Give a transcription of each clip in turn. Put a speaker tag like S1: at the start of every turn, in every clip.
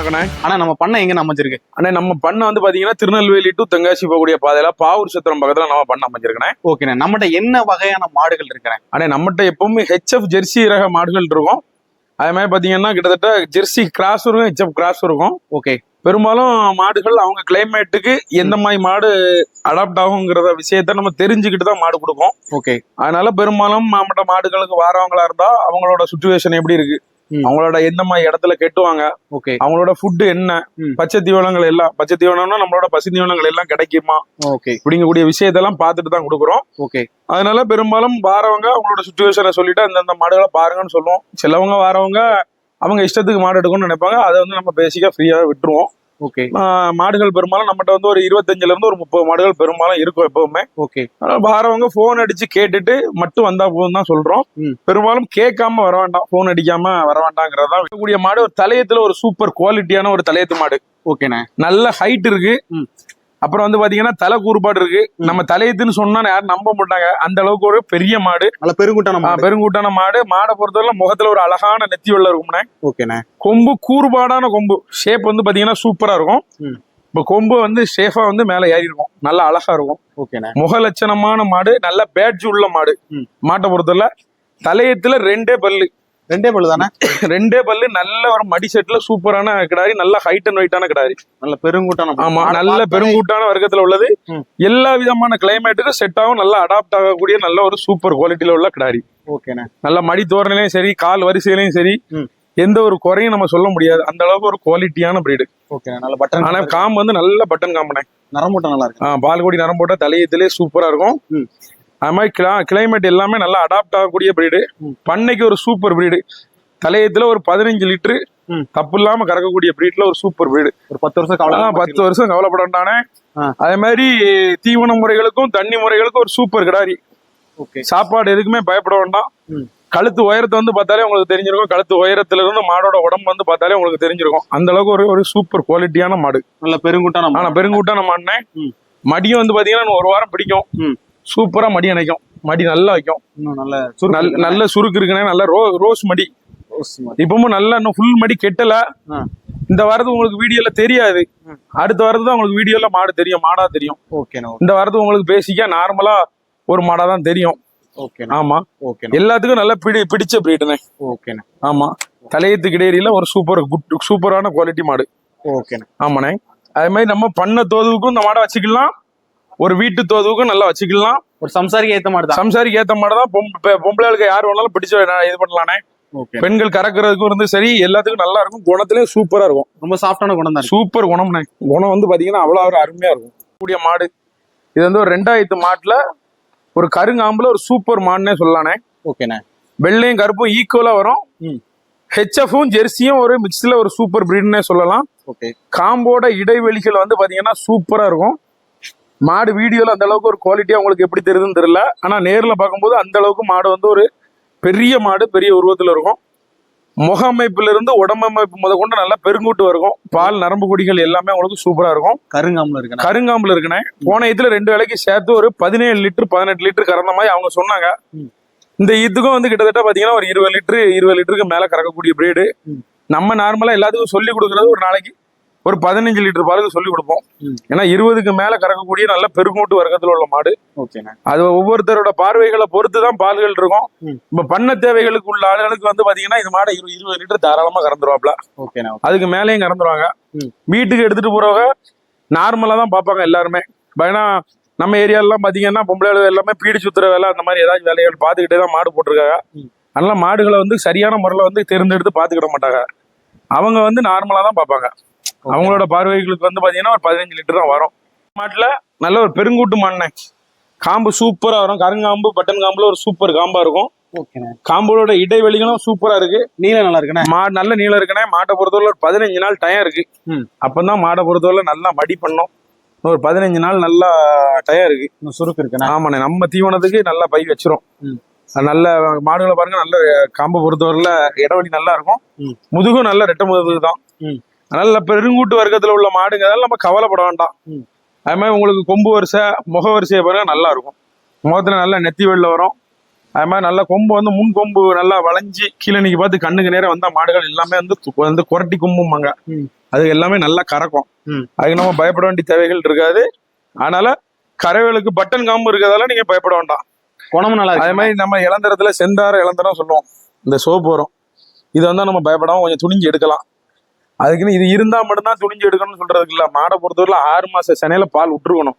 S1: வணக்கண்ணே
S2: ஆனா நம்ம பண்ண எங்க அமைஞ்சிருக்கு?
S1: அண்ணே நம்ம பண்ண வந்து பாத்தீங்கன்னா திருநெல்வேலி டு தென்காசி போகக்கூடிய பாதையில பாவூர் சத்திரம் பக்கத்துல நம்ம பண்ண அமைஞ்சிருக்கேன்
S2: ஓகேண்ணே நம்மகிட்ட என்ன வகையான மாடுகள் இருக்கிறேன்
S1: அண்ணே நம்மகிட்ட எப்பவுமே ஹெச்எஃப் ஜெர்சி ரக மாடுகள் இருக்கும். அதே மாதிரி பாத்தீங்கன்னா கிட்டத்தட்ட ஜெர்சி கிராஸ் இருக்கும் ஹெச்எஃப் கிராஸ் இருக்கும்.
S2: ஓகே
S1: பெரும்பாலும் மாடுகள் அவங்க கிளைமேட்டுக்கு எந்த மாதிரி மாடு அடாப்ட் ஆகுங்கிறத விஷயத்த நம்ம தெரிஞ்சுக்கிட்டு தான் மாடு கொடுப்போம்.
S2: ஓகே
S1: அதனால பெரும்பாலும் நம்மகிட்ட மாடுகளுக்கு வாரவங்களா இருந்தா அவங்களோட சுச்சுவேஷன் எப்படி இருக்கு. அவங்களோட எந்த மாதிரி இடத்துல கெட்டுவாங்க?
S2: ஓகே.
S1: அவங்களோட ஃபுட்டு என்ன. பச்சை தீவனங்கள் எல்லாம் பச்சை தீவனம்னா நம்மளோட பசு தீவனங்கள் எல்லாம் கிடைக்குமா?
S2: ஓகே.
S1: அப்படிங்கக்கூடிய விஷயத்தெல்லாம் பார்த்துட்டு தான் கொடுக்குறோம்.
S2: ஓகே.
S1: அதனால பெரும்பாலும் வாரவங்க அவங்களோட சுச்சுவேஷனை சொல்லிட்டு அந்தந்த மாடுகளை பாருங்கன்னு சொல்லுவோம். சிலவங்க வாரவங்க அவங்க இஷ்டத்துக்கு மாடு எடுக்கணும்னு நினைப்பாங்க. அதை வந்து நம்ம பேசிக்கா ஃப்ரீயாக விட்டுருவோம்.
S2: ஓகே.
S1: மாடுகள் பெரும்பாலும் நம்மகிட்ட வந்து ஒரு இருபத்தஞ்சுல இருந்து ஒரு முப்பது மாடுகள் பெரும்பாலும் இருக்கும் எப்பவுமே.
S2: ஓகே.
S1: வாரவங்க ஃபோன் அடிச்சு கேட்டுட்டு மட்டும் வந்தா போதும் தான் சொல்றோம். பெரும்பாலும் கேட்காம வர வேண்டாம். ஃபோன் அடிக்காம வர வேண்டாங்கிறதா இருக்கக்கூடிய மாடு ஒரு தலையத்துல ஒரு சூப்பர் குவாலிட்டியான ஒரு தலையத்து மாடு.
S2: ஓகேண்ணே.
S1: நல்ல ஹைட் இருக்கு. அப்புறம் வந்து பாத்தீங்கன்னா தலை கூறுபாடு இருக்கு. நம்ம தலையத்துன்னு சொன்னா யாரும் நம்ப மாட்டாங்க. அந்த அளவுக்கு ஒரு பெரிய மாடு.
S2: நல்ல பெருங்குட்டான
S1: பெருங்கூட்டான மாடு. மாடை பொறுத்தவரை முகத்துல ஒரு அழகான நெத்தி வெள்ள இருக்கும்னே
S2: ஓகேண்ணே.
S1: கொம்பு கூறுபாடான கொம்பு. ஷேப் வந்து பாத்தீங்கன்னா சூப்பரா இருக்கும். இப்போ கொம்பு வந்து ஷேஃபா வந்து மேல ஏறி இருக்கும். நல்லா அழகா இருக்கும்.
S2: ஓகேண்ணே.
S1: முக லட்சணமான மாடு. நல்ல பேட்ஜ் உள்ள மாடு. மாட்டை பொறுத்தவரை தலையத்துல ரெண்டே பல்லு.
S2: ரெண்டே பல்லு தானே?
S1: ரெண்டே பல்லு நல்ல ஒரு மடி செட்ல சூப்பரான கிடாரி நல்ல ஹைட் அண்ட் வெயிட்டான கிடாரி.
S2: நல்ல பெருங்குட்டான.
S1: ஆமா நல்ல பெருங்கூட்டான வர்க்கத்துல உள்ளது. எல்லா விதமான கிளைமேட்டுக்கும் செட் ஆகும் நல்லா அடாப்ட் ஆகக்கூடிய நல்ல ஒரு சூப்பர் குவாலிட்டியில உள்ள கிடாரி.
S2: ஓகேண்ணே
S1: நல்ல மடி தோரணையிலையும் சரி கால் வரிசையிலையும் சரி. எந்த ஒரு குறையும் நம்ம சொல்ல முடியாது. அந்த அளவுக்கு ஒரு குவாலிட்டியான பிரீடு
S2: ஓகேண்ணே நல்ல பட்டன்
S1: ஆனா காம்பு வந்து நல்ல பட்டன் காம்பனே
S2: நரம்பூட்டம் நல்லா இருக்கு
S1: பால் கொடி நரம் போட்ட தலையத்திலே சூப்பரா இருக்கும். அது மாதிரி கிளைமேட் எல்லாமே நல்லா அடாப்ட் ஆகக்கூடிய பிரீடு. பண்ணைக்கு ஒரு சூப்பர் பிரீடு தலையத்துல ஒரு பதினஞ்சு லிட்டரு. தப்பு இல்லாம கறக்கக்கூடிய பிரீட்ல ஒரு சூப்பர் பிரீடு
S2: ஒரு பத்து வருஷம் கவலை
S1: பத்து வருஷம் கவலைப்படானே
S2: ஆ.
S1: அதே மாதிரி தீவன முறைகளுக்கும் தண்ணி முறைகளுக்கும் ஒரு சூப்பர் கிடாரி.
S2: ஓகே.
S1: சாப்பாடு எதுக்குமே பயப்பட வேண்டாம். கழுத்து உயரத்தை வந்து பார்த்தாலே உங்களுக்கு தெரிஞ்சிருக்கும். கழுத்து உயரத்துல இருந்து மாடோட உடம்பு வந்து பார்த்தாலே உங்களுக்கு தெரிஞ்சிருக்கும். அந்த அளவுக்கு ஒரு ஒரு சூப்பர் குவாலிட்டியான மாடு.
S2: நல்ல பெருங்குட்டான
S1: ஆனா பெருங்கூட்டான மாடுனே. மடியும் வந்து பாத்தீங்கன்னா ஒரு வாரம் பிடிக்கும்.
S2: ம்.
S1: சூப்பரா மடி அணைக்கும். மடி நல்லா வைக்கும்.
S2: இன்னும் நல்ல
S1: நல்ல
S2: சுருக்கு
S1: நல்ல சுருக்கு இருக்குனே நல்ல ரோ ரோஸ் மடி.
S2: ரோஸ் மாடு.
S1: இப்பவும் நல்லா இன்னும் ஃபுல் மடி கெட்டல. இந்த வாரத்துக்கு உங்களுக்கு வீடியோல தெரியாது. அடுத்த வாரத்து தான் உங்களுக்கு வீடியோல மாடு தெரியும். மாடா தெரியும்.
S2: ஓகேண்ணே
S1: இந்த வாரத்துக்கு உங்களுக்கு பேசிக்கா நார்மலா ஒரு மாடா தான் தெரியும்.
S2: ஓகேண்ணே
S1: ஆமா.
S2: ஓகேண்ணே
S1: எல்லாத்துக்கும் நல்ல பிடி பிடிச்ச பிரீடுனே
S2: ஓகேண்ணே
S1: ஆமா. தலையத்து கிடையில ஒரு சூப்பர் குட் சூப்பரான குவாலிட்டி மாடு.
S2: ஓகேண்ணே
S1: ஆமாண்ணே. அதே மாதிரி நம்ம பண்ண தோதுவுக்கும் இந்த மாடை வச்சுக்கலாம். ஒரு வீட்டு தோதுவுக்கும் நல்லா வச்சுக்கலாம்.
S2: ஒரு சம்சாரிக்கு ஏத்த மாடு தான்
S1: சம்சாரிக்கு ஏத்த மாடை தான் பொம்பளைகளுக்கு யார் வேணாலும் பிடிச்ச இது பண்ணலானே. பெண்கள் கறக்குறதுக்கும் இருந்து சரி எல்லாத்துக்கும் நல்லா இருக்கும். குணத்திலே சூப்பரா இருக்கும்.
S2: ரொம்ப சாஃப்டான குணம் தான்.
S1: சூப்பர் குணம்ண்ணே குணம் வந்து பாத்தீங்கன்னா அவ்வளவு ஒரு அருமையா இருக்கும். கூடிய மாடு. இது வந்து ஒரு ரெண்டாயிரத்து மாட்டுல ஒரு கருங்காம்புல ஒரு சூப்பர் மாடுனே சொல்லலானே.
S2: ஓகேண்ணே.
S1: வெள்ளையும் கருப்பும் ஈக்குவலா வரும்.
S2: ம்.
S1: ஹெச்எஃப்பும் ஜெர்சியும் ஒரு மிக்ஸ்ல ஒரு சூப்பர் பிரீட்னே சொல்லலாம்.
S2: ஓகே.
S1: காம்போட இடைவெளிகள் வந்து பாத்தீங்கன்னா சூப்பரா இருக்கும். மாடு வீடியோல அந்த அளவுக்கு ஒரு குவாலிட்டியா உங்களுக்கு எப்படி தெரியுதுன்னு தெரியல. ஆனா நேர்ல பார்க்கும்போது அந்த அளவுக்கு மாடு வந்து ஒரு பெரிய மாடு பெரிய உருவத்துல இருக்கும். முக அமைப்புல இருந்து உடம்பமைப்பு முத கொண்டு நல்லா பெருங்கூட்டு இருக்கும் பால் நரம்பு கொடிகள் எல்லாமே உங்களுக்கு சூப்பரா இருக்கும்.
S2: கருங்காமல இருக்குண்ணே
S1: கருங்காம்புல இருக்குண்ணே போன இதுல ரெண்டு வேலைக்கு சேர்த்து ஒரு பதினேழு லிட்டர் பதினெட்டு லிட்டர் கறந்த மாதிரி அவங்க சொன்னாங்க. இந்த இதுக்கும் வந்து கிட்டத்தட்ட பாத்தீங்கன்னா ஒரு இருபது லிட்டர் இருபது லிட்டருக்கு மேல கறக்கக்கூடிய பிரீடு. நம்ம நார்மலா எல்லாத்துக்கும் சொல்லி கொடுக்கறது ஒரு நாளைக்கு ஒரு பதினஞ்சு லிட்டர் பாலுக்கு சொல்லி கொடுப்போம். ஏன்னா இருபதுக்கு மேல கறக்கக்கூடிய நல்ல பெருங்கூட்டு வர்க்கத்துல உள்ள மாடு. அது ஒவ்வொருத்தரோட பார்வைகளை பொறுத்து தான் பால்கள் இருக்கும். இப்ப பண்ண தேவைகளுக்கு உள்ள ஆளுகளுக்கு வந்து பாத்தீங்கன்னா இது மாடை இரு- இருபது லிட்டர் தாராளமா கறந்துருவாப்ல. அதுக்கு மேலேயும் கறந்துருவாங்க. வீட்டுக்கு எடுத்துட்டு போறவங்க நார்மலா தான் பார்ப்பாங்க எல்லாருமே. ஏன்னா நம்ம ஏரியாலாம் பாத்தீங்கன்னா பொம்பளை எல்லாமே பீடி சுத்துற வேலை அந்த மாதிரி ஏதாச்சும் வேலைகள் பார்த்துக்கிட்டே தான் மாடு போட்டிருக்காங்க. அதனால மாடுகளை வந்து சரியான முறையில் வந்து தேர்ந்தெடுத்து பார்த்துக்கிட மாட்டாங்க. அவங்க வந்து நார்மலா தான் பார்ப்பாங்க. அவங்களோட பார்வைகளுக்கு வந்து பாத்தீங்கன்னா ஒரு பதினஞ்சு லிட்டர் தான் வரும். மாட்டுல நல்ல ஒரு பெருங்கூட்டு மண்ணை. காம்பு சூப்பரா வரும். கருங்காம்பு பட்டன் காம்புல ஒரு சூப்பர் காம்பா இருக்கும். காம்போட இடைவெளிகளும் சூப்பரா இருக்கு.
S2: நீல நல்லா இருக்குண்ணே.
S1: மாடு நல்ல நீளம் இருக்குனே மாட்டை பொறுத்தவரை ஒரு பதினஞ்சு நாள் டயம் இருக்கு.
S2: ம்.
S1: அப்பதான் மாடை பொறுத்தவரை நல்லா மடி பண்ணும். ஒரு பதினஞ்சு நாள் நல்லா டயம் இருக்கு.
S2: இன்னும் சுருக்கு இருக்குண்ணே.
S1: ஆமாண்ணே. நம்ம தீவனத்துக்கு நல்லா பை வச்சிரும்.
S2: ம்.
S1: நல்ல மாடுகளை பாருங்க நல்ல காம்பை பொறுத்தவரையில இடைவெளி நல்லா இருக்கும்.
S2: ம்.
S1: முதுகும் நல்ல ரெட்டை முதுகு தான் நல்ல பெருங்கூட்டு வர்க்கத்துல உள்ள மாடுங்க அதெல்லாம் நம்ம கவலைப்பட வேண்டாம். அது மாதிரி உங்களுக்கு கொம்பு வரிசை முக வரிசையை பாருங்க நல்லா இருக்கும். முகத்துல நல்ல நெத்தி வெளில வரும். அது மாதிரி நல்ல கொம்பு வந்து முன் கொம்பு நல்லா வளைஞ்சு கீழே நீங்க பார்த்து கண்ணுக்கு நேரம் வந்தா மாடுகள் எல்லாமே வந்து வந்து குரட்டி கொம்பும்பாங்க.
S2: ம்.
S1: அது எல்லாமே நல்லா கறக்கும். அதுக்கு நம்ம பயப்பட வேண்டிய தேவைகள் இருக்காது. அதனால கறவைகளுக்கு பட்டன் காம்பு இருக்கிறதால நீங்க பயப்பட வேண்டாம்.
S2: குணமும் நல்லா
S1: அதே மாதிரி நம்ம இளந்தரத்துல செந்தார இளந்தரம் சொல்லுவோம். இந்த சோப்பு வரும். இது வந்தா நம்ம பயப்படாம கொஞ்சம் துணிஞ்சு எடுக்கலாம். அதுக்குன்னு இது இருந்தா மட்டும்தான் துணிஞ்சு எடுக்கணும்னு சொல்றதுக்கு இல்ல. மாடை பொறுத்தவரையில ஆறு மாச சென்னையில பால் விட்டுருக்கணும்.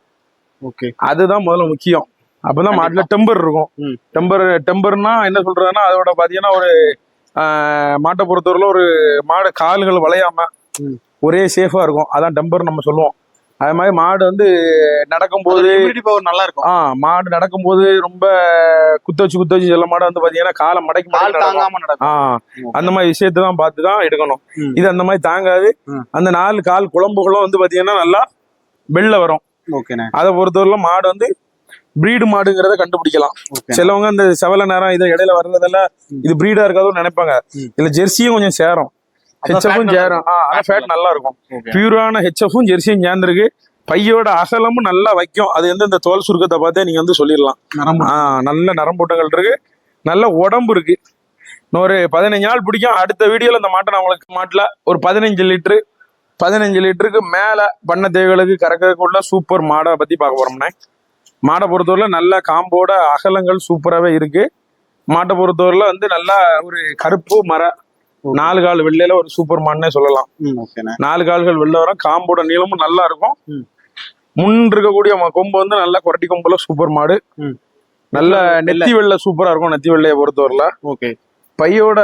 S2: ஓகே.
S1: அதுதான் முதல்ல முக்கியம். அப்பதான் மாட்டுல டெம்பர் இருக்கும். டெம்பர் டெம்பர்னா என்ன சொல்றதுன்னா அதோட பாத்தீங்கன்னா ஒரு மாட்டை பொறுத்தவரையில ஒரு மாடு கால்கள் வளையாம. ஒரே சேஃபா இருக்கும். அதான் டெம்பர் நம்ம சொல்லுவோம். அது மாதிரி மாடு வந்து நடக்கும்போது
S2: பவர் நல்லா இருக்கும்
S1: ஆ மாடு நடக்கும்போது ரொம்ப குத்த வச்சு குத்த வச்சு சில மாடு வந்து பாத்தீங்கன்னா காலை மடக்கி நடக்கும்.
S2: தாங்காம நடக்கும்.
S1: ஆ அந்த மாதிரி விஷயத்தை தான் பார்த்து தான் எடுக்கணும். இது அந்த மாதிரி தாங்காது. அந்த நாலு கால் குழம்புகளும் வந்து பாத்தீங்கன்னா நல்லா வெளில வரும்.
S2: ஓகேண்ணே.
S1: அதை பொறுத்தவரையில மாடு வந்து பிரீடு மாடுங்கிறத கண்டுபிடிக்கலாம். சிலவங்க இந்த செவல நேரம் இதை இடையில வர்றதெல்லாம் இது பிரீடா இருக்காதுன்னு நினைப்பாங்க. இதுல ஜெர்சியும் கொஞ்சம் சேரும். ஹெச்எஃப்பும் சேரும் ஆ, ஆனா ஃபேட் நல்லா இருக்கும். பியூரான ஹெச்எஃப்பும் ஜெர்சியும் சேர்ந்துருக்கு. பையோட அகலமும் நல்லா வைக்கும். அது வந்து இந்த தோல் சுருக்கத்தை பார்த்தே நீங்க வந்து சொல்லிடலாம். நல்ல நரம்பூட்டங்கள் இருக்கு. நல்ல உடம்பு இருக்கு. ஒரு பதினஞ்சு நாள் பிடிக்கும். அடுத்த வீடியோல இந்த மாட்டை நான் உங்களுக்கு மாட்டில் ஒரு பதினஞ்சு லிட்டரு பதினஞ்சு லிட்டருக்கு மேல பண்ண தேவைகளுக்கு கறக்கறதுக்குள்ள சூப்பர் மாடை பத்தி பார்க்க போறோம்னே மாடை பொறுத்தவரையில நல்ல காம்போட அகலங்கள் சூப்பராகவே இருக்கு. மாட்டை பொறுத்தவரையில வந்து நல்லா ஒரு கருப்பு மர நாலு கால் வெள்ளையில ஒரு சூப்பர் மாடுனே சொல்லலாம் நாலு கால்கள் வெளில வரும் காம்போட நீளமும் நல்லா இருக்கும். முன் இருக்கக்கூடிய கொம்பு வந்து நல்ல கொரட்டி கொம்புல சூப்பர் மாடு. நல்ல நெத்தி வெள்ளை சூப்பரா இருக்கும் நெத்தி வெள்ளையை பொறுத்தவரையில.
S2: ஓகே.
S1: பையோட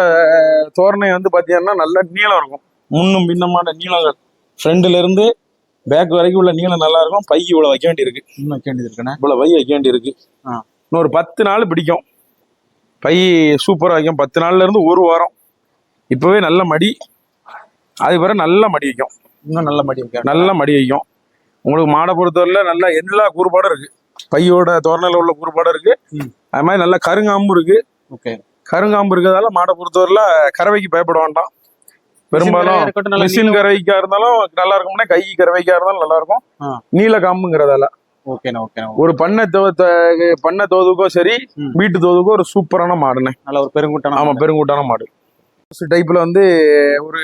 S1: தோரணை வந்து பாத்தீங்கன்னா நல்ல நீளம் இருக்கும். முன்னும் பின்னமான நீளங்கள். ஃப்ரண்ட்ல இருந்து பேக் வரைக்கும் உள்ள நீளம் நல்லா இருக்கும். பை இவ்வளவு வைக்க வேண்டியிருக்கு.
S2: இன்னும் வைக்க வேண்டியது இருக்குண்ணே
S1: இவ்வளவு பை வைக்க வேண்டியிருக்கு. ஒரு பத்து நாள் பிடிக்கும். பை சூப்பரா வைக்கும். பத்து நாள்ல இருந்து ஒரு வாரம். இப்பவே நல்ல மடி. அது பிறகு நல்ல மடி வைக்கும்.
S2: இன்னும் நல்ல மடி வைக்க
S1: நல்ல மடி வைக்கும். உங்களுக்கு மாடை பொறுத்தவரையில நல்ல எல்லா கூறுபாடும் இருக்கு. பையோட தோரணையில உள்ள கூறுபாடும் இருக்கு. அது மாதிரி நல்ல கருங்காம்பு இருக்கு.
S2: ஓகே.
S1: கருங்காம்பு இருக்கிறதால மாடை பொறுத்தவரையில கறவைக்கு பயப்பட வேண்டாம். பெரும்பாலும் மிஷின் கறவைக்கா இருந்தாலும் நல்லா இருக்கும்னா கை கறவைக்கா இருந்தாலும் நல்லா இருக்கும். நீல காம்புங்கிறதால.
S2: ஓகேண்ணே ஓகேண்ணே
S1: ஒரு பண்ணை பண்ணை தோதுக்கும் சரி. வீட்டு தோதுக்கும் ஒரு சூப்பரான மாடுனே
S2: நல்ல ஒரு பெருங்குட்டான
S1: ஆமா பெருங்கூட்டான மாடு. டைப்ல வந்து ஒரு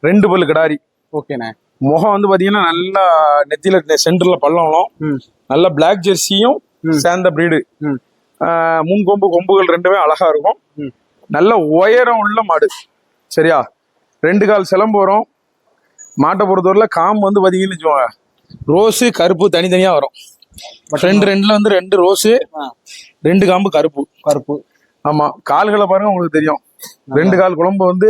S1: ரெண்டு பல்லு கிடாரி.
S2: ஓகேண்ணே
S1: முகம் வந்து பாத்தீங்கன்னா நல்லா நெத்தியில சென்டர்ல பள்ளம்
S2: ம்.
S1: நல்ல பிளாக் ஜெர்சியும். சேர்ந்த பிரீடு
S2: ம்.
S1: முன் கொம்பு கொம்புகள் ரெண்டுமே அழகா இருக்கும்.
S2: ம்.
S1: நல்ல உயரம் உள்ள மாடு. சரியா? ரெண்டு கால் சிலம்பு வரும். மாட்டை பொறுத்தவரையில காம்பு வந்து பாத்தீங்கன்னு வச்சுக்கோங்க. ரோஸு கருப்பு தனித்தனியா வரும். ரெண்டு ரெண்டுல வந்து ரெண்டு ரோஸு. ரெண்டு காம்பு கருப்பு.
S2: கருப்பு.
S1: ஆமா. கால்களை பாருங்க உங்களுக்கு தெரியும். ரெண்டு கால் குழம்பு வந்து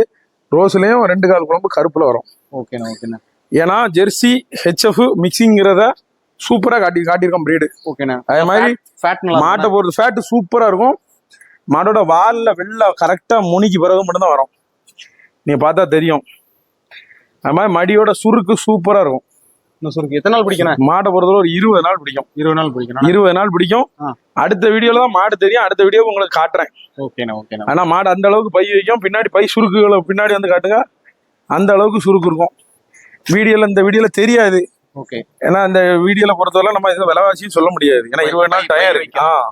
S1: ரோஸ்லயும் ரெண்டு கால் குழம்பு கருப்புல வரும்.
S2: ஓகேண்ணே ஓகேண்ணே.
S1: ஏன்னா ஜெர்சி ஹெச்எஃப் மிக்சிங்கிறத சூப்பரா காட்டி காட்டியிருக்கோம் பிரீடு
S2: ஓகேண்ணே.
S1: அதே மாதிரி மாட்டை பொறுத்து ஃபேட் சூப்பரா இருக்கும். மாட்டோட வால்ல வெள்ளை கரெக்டா முனிக்கு பிறகு மட்டும்தான் வரும். நீங்க பார்த்தா தெரியும். அது மாதிரி மடியோட சுருக்கு சூப்பரா இருக்கும்.
S2: சுருக்கு? எத்தனை நாள் பிடிக்கணும்?
S1: மாட்டை பொறுத்தவரை ஒரு இருபது நாள் பிடிக்கும்.
S2: இருபது நாள் பிடிக்கணும்.
S1: இருபது நாள் பிடிக்கும். அடுத்த வீடியோல தான் மாடு தெரியும். அடுத்த வீடியோ உங்களுக்கு காட்டுறேன்.
S2: ஓகேண்ணே ஓகேண்ணே.
S1: ஆனா மாடு அந்த அளவுக்கு பை வைக்கும். பின்னாடி பை சுருக்குகளை பின்னாடி வந்து காட்டுங்க. அந்த அளவுக்கு சுருக்கு இருக்கும். வீடியோல இந்த வீடியோல தெரியாது.
S2: ஓகே.
S1: ஏன்னா அந்த வீடியோல பொறுத்தவரை நம்ம இது விலைவாசியும் சொல்ல முடியாது. ஏன்னா இருபது நாள் ஆ.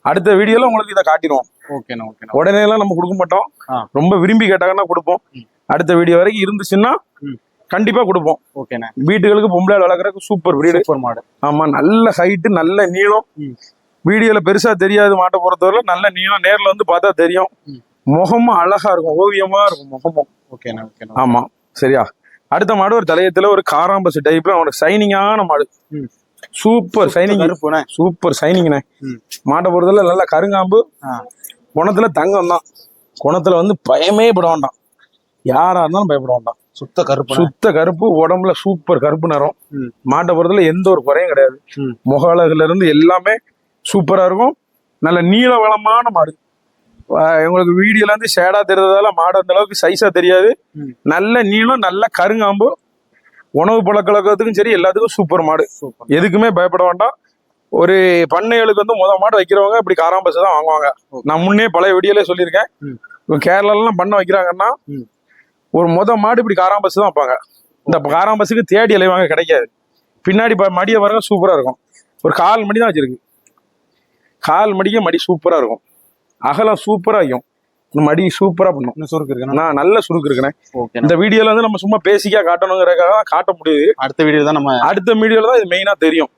S1: அடுத்த வீடியோல உங்களுக்கு இதை காட்டிடுவோம்.
S2: ஓகேண்ணே ஓகேண்ணே.
S1: உடனே எல்லாம் நம்ம கொடுக்க மாட்டோம். ரொம்ப விரும்பி கேட்டாங்கன்னா கொடுப்போம். அடுத்த வீடியோ வரைக்கும் இருந்துச்சுன்னா. கண்டிப்பா கொடுப்போம்.
S2: ஓகேண்ணே.
S1: வீட்டுகளுக்கு பொம்பளை வளர்க்குறதுக்கு சூப்பர் வீடு
S2: சூப்பர் மாடு
S1: ஆமா நல்ல ஹைட்டு நல்ல நீளம். வீடியோல பெருசா தெரியாது மாட்டை பொறுத்தவரை நல்ல நீளம். நேர்ல வந்து பார்த்தா தெரியும். முகமும் அழகா இருக்கும் ஓவியமா இருக்கும் முகமும்.
S2: ஓகேண்ணே ஓகேண்ணே.
S1: ஆமா சரியா? அடுத்த மாடு ஒரு தலையத்துல ஒரு காராம்பஸ் டைப்ல அவனுக்கு சைனிங்கான மாடு. சூப்பர் சைனிங் சூப்பர் சைனிங்ண்ணே. மாட்டை பொறுத்தல நல்ல கருங்காம்பு. குணத்துல தங்கம் தான். குணத்துல வந்து பயமே பட வேண்டாம். யாரா இருந்தாலும் பயப்பட வேண்டாம்.
S2: சுத்த கருப்பு
S1: சுத்த கருப்பு உடம்புல சூப்பர் கருப்பு நிறம். மாட்டை பொறுத்தல எந்த ஒரு குறையும் கிடையாது. முக அழகுல இருந்து எல்லாமே சூப்பரா இருக்கும். நல்ல நீள வளமான மாடு. ஆஹ் உங்களுக்கு வீடியோல இருந்து ஷேடா தெரிறதால மாடு அந்த அளவுக்கு சைஸா தெரியாது. நல்ல நீளம் நல்ல கருங்காம்பு. உணவு பழக்கழக்கத்துக்கும் சரி எல்லாத்துக்கும் சூப்பர் மாடு. எதுக்குமே பயப்பட வேண்டாம். ஒரு பண்ணைகளுக்கு வந்து முத மாடு வைக்கிறவங்க இப்படி காராம்பஸ் தான் வாங்குவாங்க. நான் முன்னே பழைய வீடியோல சொல்லியிருக்கேன். கேரளாலாம் பண்ண வைக்கிறாங்கன்னா. ஒரு முத மாடு இப்படி காராம்பஸ் தான் வைப்பாங்க. இந்த காராம்பஸுக்கு தேடி அலைவாங்க கிடைக்காது. பின்னாடி மடியை பாருங்க சூப்பரா இருக்கும். ஒரு கால் மணி தான் வச்சிருக்கு. கால் மடிக்க மடி சூப்பரா இருக்கும். அகலம் சூப்பரா வைக்கும் இந்த மடி சூப்பரா பண்ணும்.
S2: சுருக்கு இருக்குண்ணா?
S1: நான் நல்ல சுருக்கு இருக்கேன் இந்த வீடியோல வந்து நம்ம சும்மா பேசிக்கா காட்டணுங்கிறதுக்காக தான் காட்ட முடியுது.
S2: அடுத்த வீடியோ தான் நம்ம
S1: அடுத்த வீடியோல தான் இது மெயினா தெரியும்.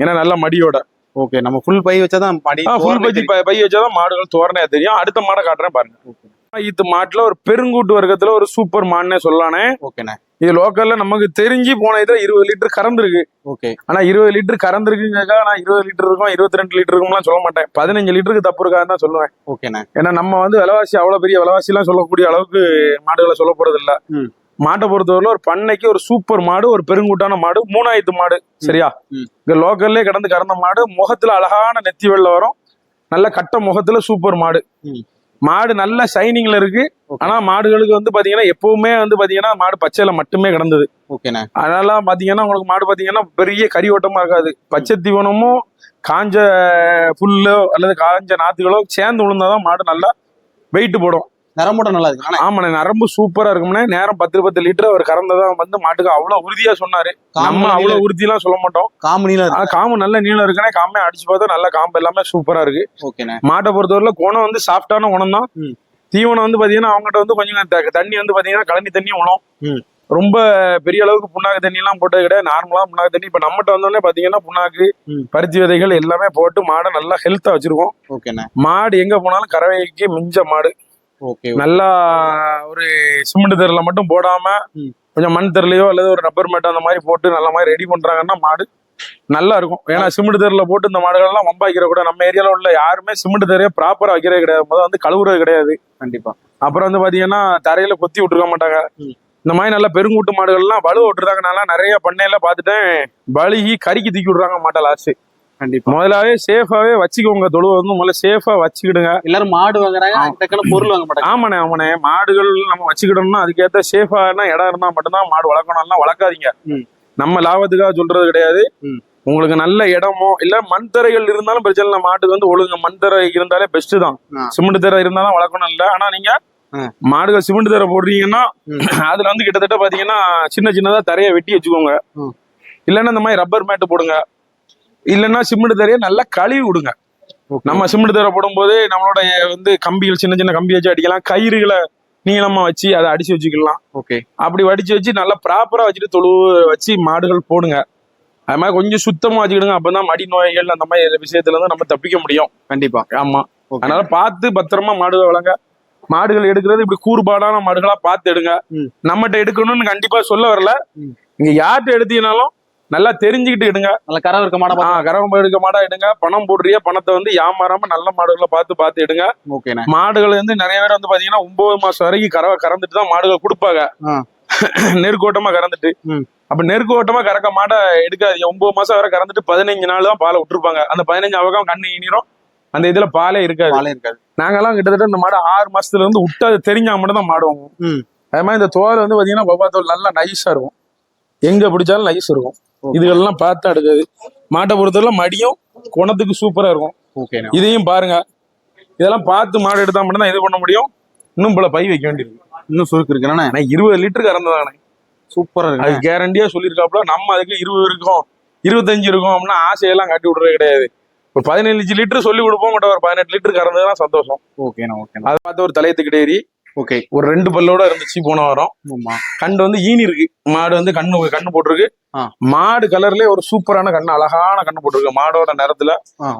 S1: ஏன்னா நல்ல மடியோட.
S2: ஓகே நம்ம ஃபுல் பை வச்சாதான் படி
S1: ஃபுல் பஜ்ஜி பை பை வச்சாதான் மாடுகள் தோரணையா தெரியும். அடுத்த மாடை காட்டுறேன் பாருங்க. இது மாட்டுல ஒரு பெருங்கூட்டு வர்க்கத்துல ஒரு சூப்பர் மாடுனே சொல்லலானே.
S2: ஓகேண்ணா.
S1: இது லோக்கல்ல நமக்கு தெரிஞ்சு போன இதுல இருபது லிட்டர் கறந்துருக்கு
S2: ஓகே.
S1: ஆனா இருபது லிட்டர் கறந்துருக்குங்கக்கா நான் இருபது லிட்டர் இருக்கும் இருபத்தி ரெண்டு லிட்டர் இருக்கும்லாம் சொல்ல மாட்டேன். பதினஞ்சு லிட்டருக்கு தப்பு இருக்காதுன்னு தான் சொல்லுவேன்.
S2: ஓகேண்ணா.
S1: ஏன்னா நம்ம வந்து விலைவாசி அவ்வளவு பெரிய விலைவாசி எல்லாம் சொல்லக்கூடிய அளவுக்கு மாடுகளை சொல்ல போறது இல்ல. மாட்டை பொறுத்தவரையில ஒரு பண்ணைக்கு ஒரு சூப்பர் மாடு ஒரு பெருங்கூட்டான மாடு மூணாயிரத்து மாடு. சரியா. இங்க லோக்கல்லே கடந்து கறந்த மாடு முகத்துல அழகான நெத்தி வெள்ள வரும். நல்ல கட்ட முகத்துல சூப்பர் மாடு. மாடு நல்ல ஷைனிங்ல இருக்கு. ஆனா மாடுகளுக்கு வந்து பாத்தீங்கன்னா எப்பவுமே வந்து பாத்தீங்கன்னா மாடு பச்சையில மட்டுமே கிடந்தது.
S2: ஓகேண்ணா
S1: அதனால பாத்தீங்கன்னா உங்களுக்கு மாடு பாத்தீங்கன்னா பெரிய கறி ஓட்டமா இருக்காது. பச்சை தீவனமும் காஞ்ச புல்லோ அல்லது காஞ்ச நாத்துகளோ சேர்ந்து விழுந்தாதான் மாடு நல்லா வெயிட் போடும்.
S2: நரம்போட நல்லா இருக்கு
S1: ஆமாண்ணே நரம்பு சூப்பரா இருக்கும்னே நேரம் பத்து பத்து லிட்டர் அவர் கறந்ததான் வந்து மாட்டுக்கு அவ்வளவு உறுதியா சொன்னாரு. நம்ம அவ்வளவு உறுதியெல்லாம் சொல்ல மாட்டோம்.
S2: காமனில
S1: ஆனா காம்பு நல்ல நீளம் இருக்குனே காம்பே அடிச்சு பார்த்தா நல்ல காம்பு எல்லாமே சூப்பரா இருக்கு.
S2: ஓகேண்ணா.
S1: மாட்டை பொறுத்தவரையில குணம் வந்து சாஃப்டான குணம் தான். தீவனம் வந்து பாத்தீங்கன்னா அவங்ககிட்ட வந்து கொஞ்சம் தண்ணி வந்து பாத்தீங்கன்னா கழனி தண்ணி உணம்
S2: ம்.
S1: ரொம்ப பெரிய அளவுக்கு புண்ணாக்கு தண்ணி எல்லாம் போட்டது கிடையாது. நார்மலா புண்ணாக்கு தண்ணி. இப்ப நம்மகிட்ட வந்தோடனே பாத்தீங்கன்னா புண்ணாக்கு. பருத்தி விதைகள் எல்லாமே போட்டு மாடை நல்லா ஹெல்த்தா வச்சிருக்கோம்.
S2: ஓகேண்ணா.
S1: மாடு எங்க போனாலும் கறவைக்கு மிஞ்ச மாடு. நல்லா ஒரு சிமெண்ட் தெருல மட்டும் போடாம. கொஞ்சம் மண் தெருலையோ அல்லது ஒரு ரப்பர் மேட் அந்த மாதிரி போட்டு நல்ல மாதிரி ரெடி பண்றாங்கன்னா மாடு நல்லா இருக்கும். ஏன்னா சிமெண்ட் தெருல போட்டு இந்த மாடுகள் எல்லாம் வம்பாக்கிற கூட நம்ம ஏரியால உள்ள யாருமே சிமெண்ட் தெரைய ப்ராப்பரா வைக்கிறதே கிடையாது. முதல்ல வந்து கழுவுறது கிடையாது.
S2: கண்டிப்பா.
S1: அப்புறம் வந்து பாத்தீங்கன்னா தரையில கொத்தி விட்டுருக்க மாட்டாங்க. இந்த மாதிரி நல்ல பெருங்கூட்டு மாடுகள்லாம் வலு விட்டுருக்காங்க நல்லா நிறைய பண்ணையில பார்த்துட்டேன் வழுகி கறிக்கு தூக்கி விடுறாங்க மாட்டை லாஸ்ட்
S2: கண்டிப்பா
S1: முதலாவே சேஃபாவே வச்சுக்கோங்க தொழுவை வந்து முதல்ல சேஃபா வச்சுக்கிடுங்க
S2: எல்லாரும் மாடு வாங்குறாங்க. டக்குனு பொருள் வாங்க மாட்டாங்க
S1: ஆமாண்ணே ஆமாண்ணே மாடுகள் நம்ம வச்சுக்கிட்டோம்னா அதுக்கேற்ற சேஃபான இடம் இருந்தா மட்டும்தான் மாடு வளர்க்கணும்னா வளர்க்காதீங்க. நம்ம லாபத்துக்காக சொல்றது கிடையாது. உங்களுக்கு நல்ல இடமோ இல்ல மண் தரைகள் இருந்தாலும் பிரச்சனை இல்லை மாட்டுக்கு வந்து ஒழுங்கு மண் தரை இருந்தாலே பெஸ்ட் தான். சிமெண்ட் தரை இருந்தாலும் வளர்க்கணும் இல்ல ஆனா நீங்க. மாடுகள் சிமெண்ட் தரை போடுறீங்கன்னா. அதுல வந்து கிட்டத்தட்ட பாத்தீங்கன்னா சின்ன சின்னதா தரையை வெட்டி வச்சுக்கோங்க. இல்லைன்னா இந்த மாதிரி ரப்பர் மேட்டு போடுங்க இல்லைன்னா சிமெண்ட் தரையை நல்லா கழுவி விடுங்க. நம்ம சிமெண்ட் தர போடும்போது நம்மளோட வந்து கம்பிகள் சின்ன சின்ன கம்பி வச்சு அடிக்கலாம். கயிறுகளை நீளமா வச்சு அதை அடிச்சு வச்சுக்கலாம்.
S2: ஓகே.
S1: அப்படி வடிச்சு வச்சு நல்லா ப்ராப்பரா வச்சுட்டு தொழு வச்சு மாடுகள் போடுங்க. அது மாதிரி கொஞ்சம் சுத்தமா வச்சுக்கிடுங்க. அப்பதான் மடி நோய்கள் அந்த மாதிரி விஷயத்துல இருந்து நம்ம தப்பிக்க முடியும்.
S2: கண்டிப்பா.
S1: ஆமா. அதனால பார்த்து பத்திரமா மாடுகள் வளங்க. மாடுகள் எடுக்கிறது இப்படி கூறுபாடான மாடுகளா பார்த்து எடுங்க. நம்மகிட்ட எடுக்கணும்னு கண்டிப்பா சொல்ல வரல.
S2: ம்.
S1: நீங்க யார்கிட்ட எடுத்தீங்கனாலும் நல்லா தெரிஞ்சுக்கிட்டு எடுங்க
S2: நல்ல கறவை இருக்க மாட
S1: ஆ கரவம் எடுக்க மாடா எடுங்க பணம் போடுறிய பணத்தை வந்து ஏமாறாம நல்ல மாடுகளை பார்த்து பார்த்து எடுங்க
S2: ஓகேண்ணா.
S1: மாடுகள் வந்து நிறைய பேர் வந்து பாத்தீங்கன்னா ஒன்பது மாசம் வரைக்கும் கறவை கறந்துட்டு தான் மாடுகள் கொடுப்பாங்க. நெருக்கோட்டமா கறந்துட்டு. அப்ப நெருக்கோட்டமா கறக்க மாடை எடுக்காதீங்க. ஒன்பது மாசம் வரை கறந்துட்டு பதினஞ்சு நாள் தான் பாலை விட்டுருப்பாங்க. அந்த பதினஞ்சு அவகம் கண்ணு இனிரும். அந்த இதுல பாலே இருக்காது.
S2: பாலே இருக்காது.
S1: நாங்கெல்லாம் கிட்டத்தட்ட இந்த மாடு ஆறு மாசத்துல இருந்து விட்டு அது தெரிஞ்சா மட்டும் தான் மாடு வாங்குவோம்.
S2: ம்.
S1: அது மாதிரி இந்த தோல் வந்து பாத்தீங்கன்னா பப்பா தோல் நல்லா நைஸா இருக்கும். எங்க பிடிச்சாலும் நைஸ் இருக்கும். இதுகள்லாம் பார்த்து அடுக்காது மாட்டை பொறுத்தவரை மடியும் குணத்துக்கு சூப்பரா இருக்கும். இதையும் பாருங்க. இதெல்லாம் பார்த்து மாடு எடுத்தா மட்டும் தான் இது பண்ண முடியும். இன்னும் பல பை வைக்க வேண்டியிருக்கு
S2: இன்னும் சுருக்கு இருக்குண்ணா
S1: இருபது லிட்டர் கறந்ததானே
S2: சூப்பரா
S1: அது
S2: இருக்கு
S1: கேரண்டியா சொல்லியிருக்காப்புல நம்ம அதுக்கு இருபது இருக்கும் இருபத்தஞ்சு இருக்கும் அப்படின்னா ஆசையெல்லாம் காட்டி விடுறது கிடையாது. ஒரு பதினஞ்சு லிட்டர் சொல்லி கொடுப்போம் கூட ஒரு பதினெட்டு லிட்டர் கறந்ததுனா சந்தோஷம்.
S2: ஓகேண்ணா ஓகேண்ணா
S1: அதை பார்த்து ஒரு தலையத்துக்கிட்டே ஏறி
S2: ஓகே.
S1: ஒரு ரெண்டு பல்லோட இருந்துச்சு போன வாரம். கண்டு வந்து ஈனி இருக்கு. மாடு வந்து கண்ணு கண்ணு போட்டிருக்கு. மாடு கலர்லயே ஒரு சூப்பரான கண்ணு அழகான கண்ணு போட்டிருக்கு. மாடோட நிறத்துல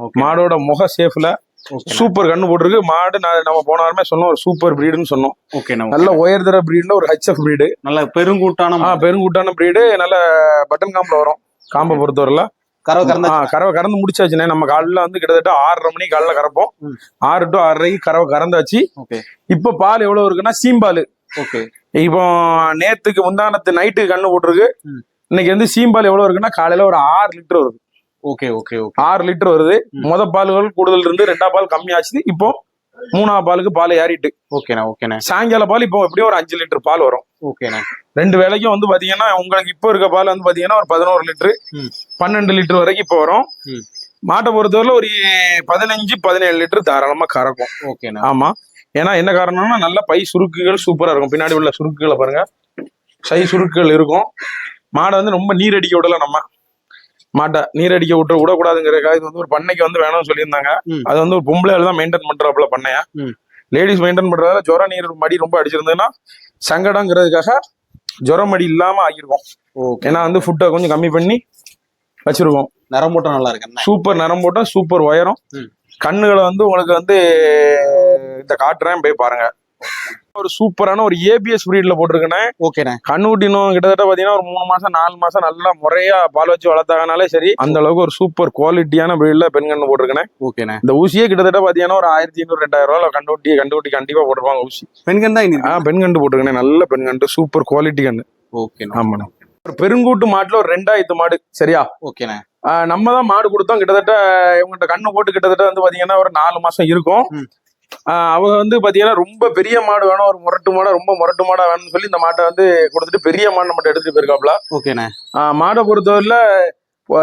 S2: ஓகே.
S1: மாடோட முக சேஃப்ல
S2: ஓகே.
S1: சூப்பர் கண்ணு போட்டிருக்கு. மாடு நம்ம போன வாரமே சொன்னோம் ஒரு சூப்பர் பிரீடுன்னு சொன்னோம்.
S2: ஓகேண்ணா
S1: நல்ல உயர்தர பிரீட்ல ஒரு ஹெச்எஃப் பிரீடு
S2: நல்ல பெருங்கூட்டான
S1: பெருங்கூட்டான பிரீடு நல்ல பட்டன் காம்புல வரும். காம்பை பொறுத்தவரையில.
S2: கறவை கறந்த
S1: கறவை கறந்து முடிச்சாச்சுண்ணே. நம்ம காலைல வந்து கிட்டத்தட்ட ஆறரை மணிக்கு காலைல கறப்போம். ஆறு டு ஆறரைக்கு கறவை கறந்தாச்சு. இப்போ பால் எவ்வளவு இருக்குன்னா சீம்பால்.
S2: ஓகே.
S1: இப்போ நேத்துக்கு முந்தானத்து நைட்டு கண்ணு போட்டிருக்கு. இன்னைக்கு வந்து சீம்பால் எவ்வளவு இருக்குன்னா காலையில ஒரு ஆறு லிட்டர் வருது.
S2: Okay okay okay.
S1: ஆறு லிட்டர் வருது. முத பால்கள் கூடுதல் இருந்து ரெண்டா பால் கம்மியாச்சு இப்போ மூணாவது பாலுக்கு பால் ஏறிட்டு.
S2: ஓகேண்ணா ஓகேண்ணா.
S1: சாயங்கால பால் இப்போ எப்படியும் ஒரு அஞ்சு லிட்டர் பால் வரும்.
S2: ஓகேண்ணா.
S1: ரெண்டு வேளைக்கும் வந்து பாத்தீங்கன்னா உங்களுக்கு இப்போ இருக்க பால் வந்து பாத்தீங்கன்னா ஒரு பதினோரு லிட்டர். பன்னெண்டு லிட்டர் வரைக்கும் இப்போ வரும். மாட்டை பொறுத்தவரை ஒரு பதினஞ்சு பதினேழு லிட்டர் தாராளமா கறக்கும்.
S2: ஓகேண்ணா.
S1: ஆமா. ஏன்னா என்ன காரணம்னா நல்ல பை சுருக்குகள் சூப்பரா இருக்கும். பின்னாடி உள்ள சுருக்குகளை பாருங்க. சை சுருக்குகள் இருக்கும். மாடை வந்து ரொம்ப நீர் அடிக்க விடல நம்ம. மாட்டை நீர் அடிக்க விட்டு விடக்கூடாதுங்கிறதுக்காக இது வந்து ஒரு பண்ணைக்கு வந்து வேணும்னு சொல்லியிருந்தாங்க. அது வந்து ஒரு பொம்பளை தான் மெயின்டைன் பண்றாப்புல பண்ணைய. லேடிஸ் மெயின்டைன் பண்றதால ஜுர நீர் மடி ரொம்ப அடிச்சிருந்ததுன்னா சங்கடங்கிறதுக்காக ஜுர மடி இல்லாம ஆகிருக்கோம்
S2: ஓகே.
S1: ஏன்னா வந்து ஃபுட்டை கொஞ்சம் கம்மி பண்ணி வச்சிருக்கோம்
S2: நரம்போட்டம் நல்லா இருக்கு
S1: சூப்பர் நரம்போட்டம் சூப்பர் உயரம். கண்ணுகளை வந்து உங்களுக்கு வந்து இந்த காட்டுறேன் போய் பாருங்க. ஒரு சூப்பரான ஒரு ஏபிஎஸ் பிரீட்ல போட்டிருக்கேன்.
S2: ஓகேண்ணே.
S1: கண்ணுக்குட்டினும் கிட்டத்தட்ட பாத்தீங்கன்னா ஒரு மூணு மாசம் நாலு மாசம் நல்லா முறையா பால் வச்சு வளர்த்தாங்கனாலே சரி அந்த அளவுக்கு ஒரு சூப்பர் குவாலிட்டியான பிரீட்ல பெண் கண்ணு போட்டிருக்கேன்.
S2: ஓகேண்ணே.
S1: இந்த ஊசியே கிட்டத்தட்ட பாத்தீங்கன்னா ஒரு ஆயிரத்தி ஐநூறு ரெண்டாயிரம் ரூபாய் கண்டுக்குட்டி கண்டுக்குட்டி கண்டிப்பா போட்டுருப்பாங்க ஊசி.
S2: பெண்கள் தான் இனி
S1: ஆ பெண் கண்டு போட்டிருக்கேன் நல்ல பெண் கண்டு சூப்பர் குவாலிட்டி கண்ணு.
S2: ஓகேண்ணே.
S1: ஆமாண்ணா. ஒரு பெருங்கூட்டு மாட்டுல ஒரு ரெண்டாயிரத்து மாடு சரியா?
S2: ஓகேண்ணே.
S1: நம்ம தான் மாடு கொடுத்தோம் கிட்டத்தட்ட இவங்ககிட்ட கண்ணு போட்டு கிட்டத்தட்ட வந்து பாத்தீங்கன்னா ஒரு நாலு மாசம் இருக்கும். அவங்க வந்து பாத்தீங்கன்னா ரொம்ப பெரிய மாடு வேணும் ஒரு முரட்டு மாடா ரொம்ப முரட்டு மாடா வேணும்னு சொல்லி இந்த மாட்டை வந்து கொடுத்துட்டு பெரிய மாடு மட்டும் எடுத்துட்டு போயிருக்காப்ல
S2: ஓகேண்ணே.
S1: மாடை பொறுத்தவரையில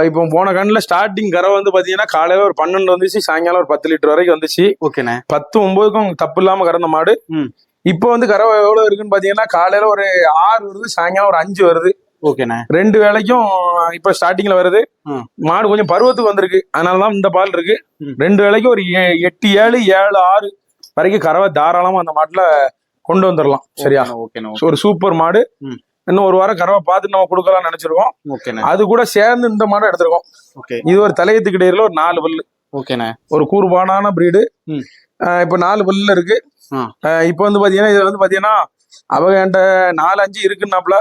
S1: இப்போ- போன கண்ணுல ஸ்டார்டிங் கரை வந்து பாத்தீங்கன்னா காலையில ஒரு பன்னெண்டு வந்துச்சு சாயங்காலம் ஒரு பத்து லிட்டர் வரைக்கும் வந்துச்சு.
S2: ஓகேண்ணே.
S1: பத்து ஒன்பதுக்கும் தப்பு இல்லாம கறந்த மாடு. இப்போ வந்து கரை எவ்வளவு இருக்குன்னு பாத்தீங்கன்னா காலையில ஒரு ஆறு வருது சாயங்காலம் ஒரு அஞ்சு வருது.
S2: ஓகேண்ணே.
S1: ரெண்டு வேளைக்கும் இப்ப ஸ்டார்டிங்ல வருது. மாடு கொஞ்சம் பருவத்துக்கு வந்திருக்கு. அதனாலதான் இந்த பால் இருக்கு. ரெண்டு வேளைக்கும் ஒரு எட்டு ஏழு ஏழு ஆறு வரைக்கும் கறவை தாராளமா அந்த மாட்டுல கொண்டு வந்துடலாம் சரியா? ஒரு சூப்பர் மாடு. இன்னும் ஒரு வாரம் கறவை பார்த்து நம்ம கொடுக்கலாம்னு நினைச்சிருக்கோம். அது கூட சேர்ந்து இந்த மாடை எடுத்திருக்கோம். இது ஒரு தலையத்துக்கு இடையில ஒரு நாலு பல்லு.
S2: ஓகேண்ணே
S1: ஒரு கூறுபாடான பிரீடு. இப்ப நாலு பல்லுல இருக்கு. இப்ப வந்து பாத்தீங்கன்னா இது வந்து பாத்தீங்கன்னா அவங்க என்கிட்ட நாலு அஞ்சு இருக்குன்னாப்ல.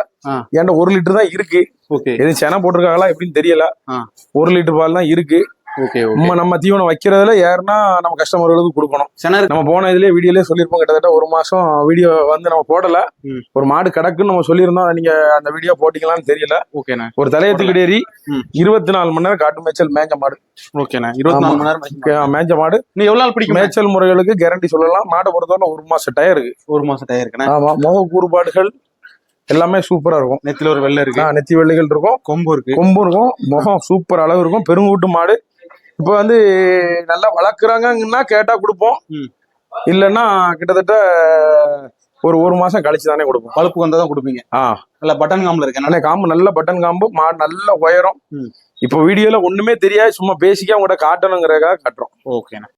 S1: என்கிட்ட ஒரு லிட்டர் தான் இருக்கு. எதுவும் செனை போட்டிருக்காங்களா எப்படின்னு தெரியல. ஒரு லிட்டர் பால் தான் இருக்கு.
S2: ஓகே
S1: நம்ம நம்ம தீவனம் வைக்கிறதுல ஏறுனா நம்ம கஸ்டமர்களுக்கு கொடுக்கணும். நம்ம போன இதுலயே வீடியோலயே சொல்லியிருப்போம் கிட்டத்தட்ட ஒரு மாசம் வீடியோ வந்து நம்ம போடல. ஒரு மாடு கிடக்குன்னு நம்ம சொல்லியிருந்தோம் நீங்க அந்த வீடியோ போட்டீங்களான்னு தெரியல.
S2: ஓகேண்ணே
S1: ஒரு தலையத்துக்கு டேரி
S2: ம்.
S1: இருபத்தி நாலு மணி நேரம் காட்டு மேய்ச்சல் மேய்ஞ்ச மாடு.
S2: ஓகேண்ணே இருபத்தி நாலு. மணி நேரம்.
S1: மேய்ஞ்ச மாடு.
S2: நீ எவ்வளவு நாள் பிடிக்கும்?
S1: மேய்ச்சல் முறைகளுக்கு கேரண்டி சொல்லலாம். மாட்டை பொறுத்தவரை ஒரு மாசம் டயர் இருக்கு.
S2: ஒரு மாசம் டயர் இருக்குண்ணே.
S1: ஆமா. முக கூறுபாடுகள் எல்லாமே சூப்பரா இருக்கும்.
S2: நெத்தில ஒரு வெள்ளை இருக்கு.
S1: நெத்தி வெள்ளிகள் இருக்கும்.
S2: கொம்பு இருக்கு.
S1: கொம்பு இருக்கும். முகம் சூப்பர் அளவு இருக்கும். பெருங்கூட்டு மாடு. இப்போ வந்து நல்லா வளர்க்குறாங்கன்னா கேட்டா கொடுப்போம்.
S2: ம்.
S1: இல்லைன்னா கிட்டத்தட்ட ஒரு ஒரு மாசம் கழிச்சு தானே கொடுப்போம்.
S2: பழுப்பு வந்தா தான் கொடுப்பீங்க.
S1: ஆ.
S2: இல்ல பட்டன் காம்புல இருக்கு.
S1: நல்ல காம்பு நல்ல பட்டன் காம்பு மாடு நல்ல உயரம்.
S2: ம்.
S1: இப்போ வீடியோல ஒண்ணுமே தெரியாது. சும்மா பேசிக்கா உங்கள்கிட்ட காட்டணுங்கிறதுக்காக காட்டுறோம்.
S2: ஓகேண்ணே